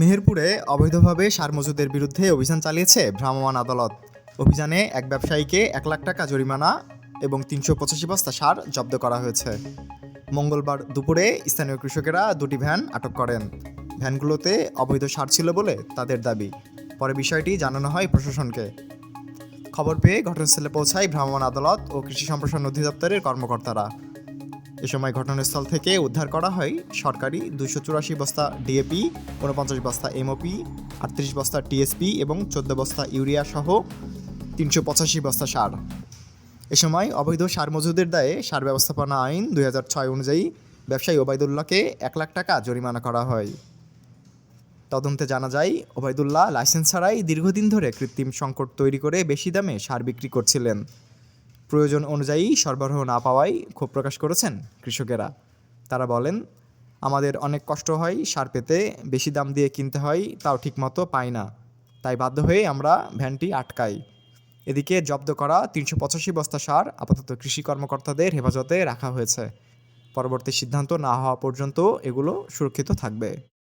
মেহেরপুরে অবৈধভাবে সার মজুদের বিরুদ্ধে অভিযান চালিয়েছে ভ্রাম্যমাণ আদালত। অভিযানে এক ব্যবসায়ীকে এক লাখ টাকা জরিমানা এবং তিনশো পঁচাশি বস্তা সার জব্দ করা হয়েছে। মঙ্গলবার দুপুরে স্থানীয় কৃষকেরা দুটি ভ্যান আটক করেন। ভ্যানগুলোতে অবৈধ সার ছিল বলে তাদের দাবি। পরে বিষয়টি জানানো হয় প্রশাসনকে। খবর পেয়ে ঘটনাস্থলে পৌঁছায় ভ্রাম্যমাণ আদালত ও কৃষি সম্প্রসারণ অধিদপ্তরের কর্মকর্তারা। এ সময় ঘটনাস্থল থেকে উদ্ধার করা হয় সরকারি দুশো চুরাশি বস্তা ডিএপি, ঊনপঞ্চাশ বস্তা এমওপি, আটত্রিশ বস্তা টিএসপি এবং চোদ্দ বস্তা ইউরিয়া সহ তিনশো পঁচাশি বস্তা সার। এ সময় অবৈধ সার মজুদের দায়ে সার ব্যবস্থাপনা আইন দুই হাজার ছয় অনুযায়ী ব্যবসায়ী ওবায়দুল্লাহকে এক লাখ টাকা জরিমানা করা হয়। তদন্তে জানা যায়, ওবায়দুল্লাহ লাইসেন্স ছাড়াই দীর্ঘদিন ধরে কৃত্রিম সংকট তৈরি করে বেশি দামে সার বিক্রি করছিলেন। প্রয়োজন অনুযায়ী সরবরাহ না পাওয়ায় ক্ষোভ প্রকাশ করেছেন কৃষকেরা। তারা বলেন, আমাদের অনেক কষ্ট হয় সার পেতে, বেশি দাম দিয়ে কিনতে হয়, তাও ঠিকমতো পাই না। তাই বাধ্য হয়ে আমরা ভ্যানটি আটকাই। এদিকে জব্দ করা তিনশো পঁচাশি বস্তা সার আপাতত কৃষি কর্মকর্তাদের হেফাজতে রাখা হয়েছে। পরবর্তী সিদ্ধান্ত না হওয়া পর্যন্ত এগুলো সুরক্ষিত থাকবে।